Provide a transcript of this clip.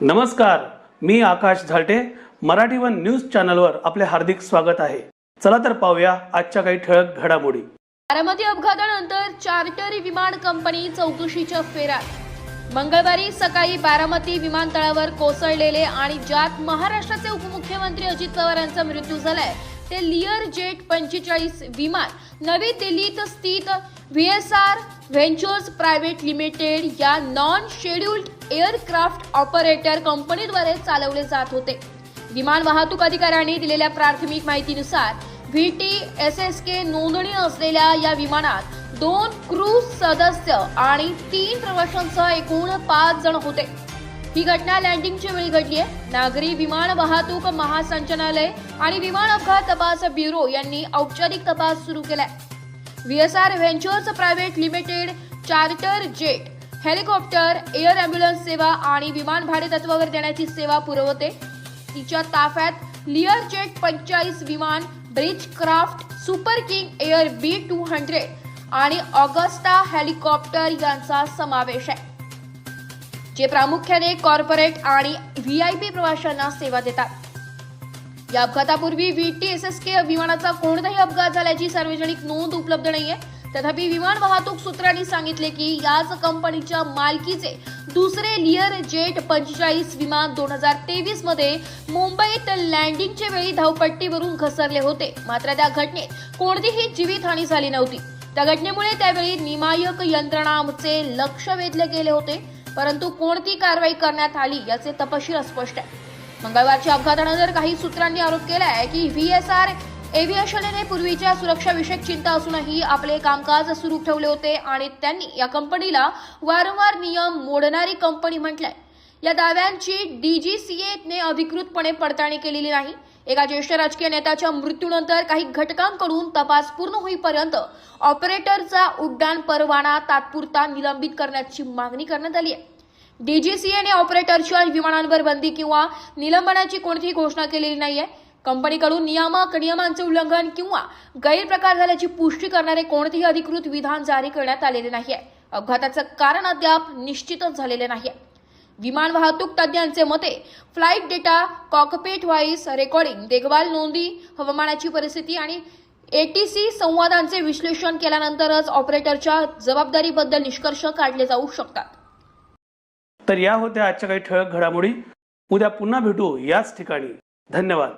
नमस्कार मी Akash Zalte. Marathi one news चॅनलवर आपले हार्दिक स्वागत आहे. चला तर पाहूया आजच्या काही ठळक घडामोडी. बारामती अपघातानंतर चार्टर विमान कंपनी चौकशीच्या फेऱ्यात मंगळवारी सकाळी बारामती विमानतळावर कोसळलेले आणि ज्यात महाराष्ट्राचे उपमुख्यमंत्री अजित पवारांचा मृत्यू झालाय ते लिअर जेट पंचेचाळीस विमान नवी दिल्लीत स्थित V S R ventures private limited या नॉन शेड्युल्ड एअरक्राफ्ट ऑपरेटर कंपनीद्वारे चालवले जात होते. विमान वाहतूक अधिकाऱ्यांनी दिलेल्या प्राथमिक माहितीनुसार V T S S K नोंदणी असलेल्या या विमानात दोन क्रूज सदस्य आणि तीन प्रवाशांसह एकूण पाच जण होते. ही घटना लँडिंगच्या वेळी घडली आहे नागरी विमान वाहतूक महासंचालनालय आणि विमान अपघात तपास ब्युरो यांनी औपचारिक तपास सुरू केलाय. VSR S R ventures private limited charter jet helicopter air ambulance सेवा आणि विमान भाडे तत्वावर देण्याची सेवा पुरवते. तिच्या ताफ्यात लिअर जेट पंचेचाळीस विमान bridge craft super king air B two hundred आणि ऑगस्टा हेलिकॉप्टर यांचा समावेश आहे. जे प्रामुख्याने कॉर्पोरेट आणि व्ही आय पी प्रवाशांना सेवा देतात. या अपघातापूर्वी V T S S K विमानाचा कोणताही अपघात झाल्याची सार्वजनिक नोंद उपलब्ध नाहीये. तथापि विमान वाहतूक सूत्रांनी सांगितले की याच कंपनीच्या मालकीचे दुसरे लिअर जेट पंचेचाळीस विमान दोन हजार तेवीसमध्ये मुंबईत लँडिंगच्या वेळी धावपट्टीवरून घसरले होते. मात्र त्या घटनेत कोणतीही जीवितहानी झाली नव्हती. त्या घटनेमुळे त्यावेळी निमायक यंत्रणांचे लक्ष वेधले गेले होते. परंतु कोणती कारवाई करण्यात आली याचे तपशील अस्पष्ट आहे मंगळवारच्या अपघातानंतर काही सूत्रांनी आरोप केला आहे की व्ही एस आर एव्हिएशनने पूर्वीच्या सुरक्षाविषयक चिंता असूनही आपले कामकाज सुरू ठेवले होते आणि त्यांनी या कंपनीला वारंवार नियम मोडणारी कंपनी म्हटलंय. या दाव्यांची डीजीसीएने अधिकृतपणे पडताळणी केलेली नाही. एका ज्येष्ठ राजकीय नेत्याच्या मृत्यूनंतर काही घटकांकडून तपास पूर्ण होईपर्यंत ऑपरेटरचा उड्डाण परवाना तात्पुरता निलंबित करण्याची मागणी करण्यात आली आहे. डीजीसीएने ऑपरेटरच्या विमानांवर बंदी किंवा निलंबनाची कोणतीही घोषणा केलेली नाहीये. कंपनीकडून नियामक नियमांचे उल्लंघन किंवा गैरप्रकार झाल्याची पुष्टी करणारे कोणतेही अधिकृत विधान जारी करण्यात आलेले नाहीये. अपघाताचं कारण अद्याप निश्चितच झालेले नाहीये. विमान वाहतूक तज्ज्ञांचे मते flight data cockpit voice recording देखभाल नोंदी हवामानाची परिस्थिती आणि एटीसी संवादांचे विश्लेषण केल्यानंतरच ऑपरेटरच्या जबाबदारीबद्दल निष्कर्ष काढले जाऊ शकतात तर या होत्या आजच्या काही ठळक घडामोडी. उद्या पुन्हा भेटू याच ठिकाणी. धन्यवाद.